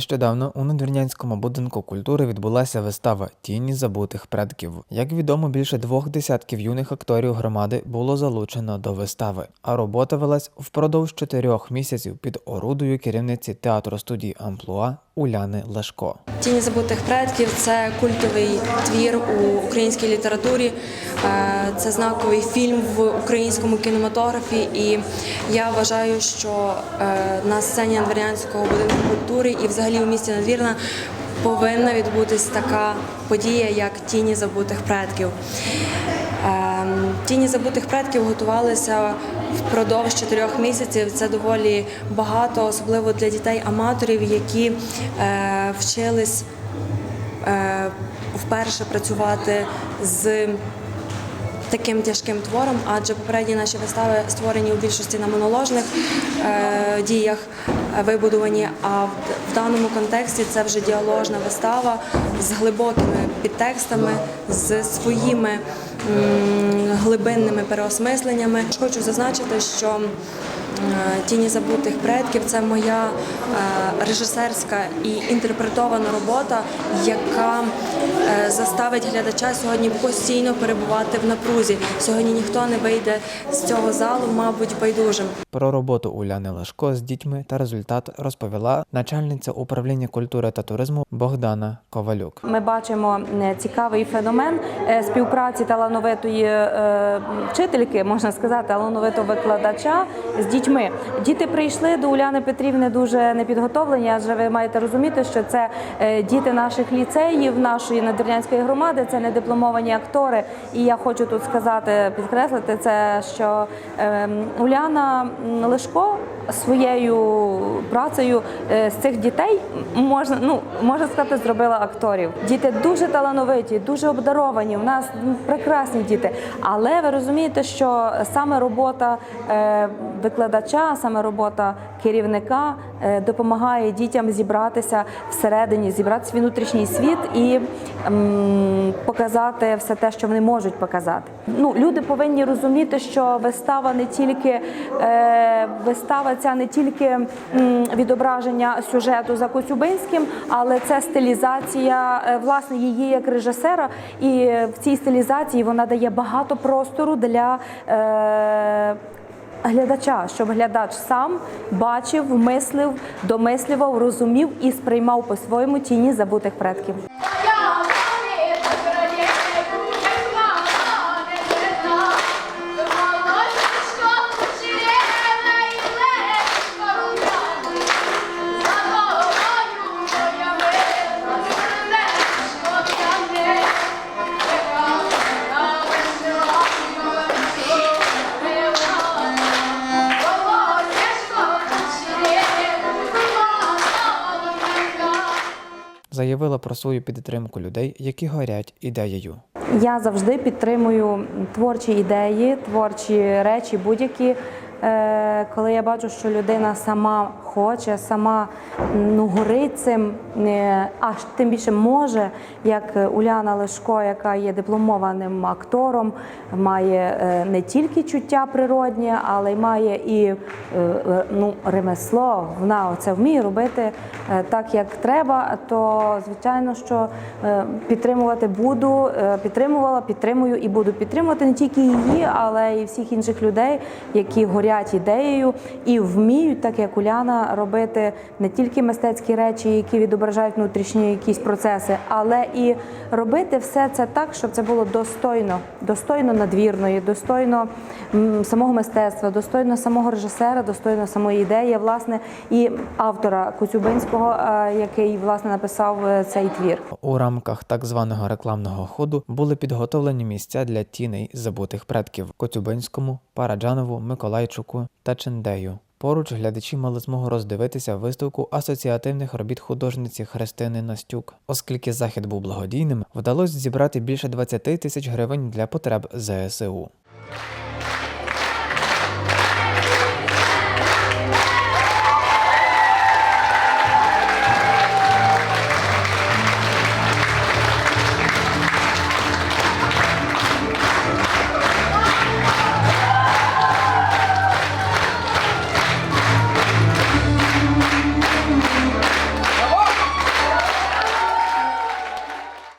Нещодавно у надвірнянському будинку культури відбулася вистава Тіні забутих предків. Як відомо, більше двох десятків юних акторів громади було залучено до вистави, а робота велась впродовж чотирьох місяців під орудою керівниці театру студії Амплуа Уляни Лешко. Тіні забутих предків це культовий твір у українській літературі. Е, Це знаковий фільм в українському кінематографі. І я вважаю, що е, на сцені Надвірнянського будинку культури і взагалі у місті Надвірна повинна відбутись така подія, як Тіні забутих предків. Ем, Тіні забутих предків готувалися впродовж чотирьох місяців. Це доволі багато, особливо для дітей-аматорів, які е, вчились е, вперше працювати з таким тяжким твором, адже попередні наші вистави створені у більшості на моноложних е, діях вибудувані. вибудовані. А в, даному контексті це вже діаложна вистава з глибокими підтекстами, з своїми м, глибинними переосмисленнями. Хочу зазначити, що е, Тіні забутих предків це моя е, режисерська і інтерпретована робота, яка е, заставить глядача сьогодні постійно перебувати в напрузі. Сьогодні ніхто не вийде з цього залу, мабуть, байдужим. Про роботу Уляни Лешко з дітьми та результат розповіла начальниця управління культури та туризму Богдана Ковалюк. Ми бачимо е, цікавий феномен е, співпраці талановитої е, вчительки, можна сказати, талановитого викладача з дітьми. Діти прийшли до Уляни Петрівни дуже непідготовлені, адже ви маєте розуміти, що це е, діти наших ліцеїв, нашої надвірнянської громади, це не дипломовані актори. І я хочу тут сказати, підкреслити це, що е, Уляна Лешко своєю працею е, з цих дітей можна ну можна сказати, зробила акторів. Діти дуже талановиті, дуже обдаровані. У нас прекрасні діти. Але ви розумієте, що саме робота е, викладача, саме робота керівника е, допомагає дітям зібратися всередині, зібрати свій внутрішній світ і м, показати все те, що вони можуть показати. Ну, люди повинні розуміти, що вистава не тільки е, вистава ця не тільки м, відображення сюжету за Коцюбинським, але це стилізація е, власне її як режисера. І в цій стилізації вона дає багато простору для. Е, Глядача, щоб глядач сам бачив, мислив, домислював, розумів і сприймав по-своєму тіні забутих предків. Заявила про свою підтримку людей, які горять ідеєю. Я завжди підтримую творчі ідеї, творчі речі, будь-які. Е, Коли я бачу, що людина сама хоче, сама ну, горить цим, е, аж тим більше може, як Уляна Лешко, яка є дипломованим актором, має е, не тільки чуття природнє, але й має і ну, ремесло. Вона це вміє робити так, як треба. То звичайно, що підтримувати буду, підтримувала, підтримую і буду підтримувати не тільки її, але й всіх інших людей, які горять ідеєю і вміють, так як Уляна, робити не тільки мистецькі речі, які відображають внутрішні якісь процеси, але і робити все це так, щоб це було достойно, достойно надвірної, достойно самого мистецтва, достойно самого режисера, достойно самої ідеї, власне, і автора Коцюбинського, е, який власне написав е, цей твір. У рамках так званого рекламного ходу були підготовлені місця для тіней забутих предків Коцюбинському, Параджанову, Миколайчуку та Чендею. Поруч глядачі мали змогу роздивитися виставку асоціативних робіт художниці Христини Настюк. Оскільки захід був благодійним, вдалося зібрати більше 20 тисяч гривень для потреб ЗСУ.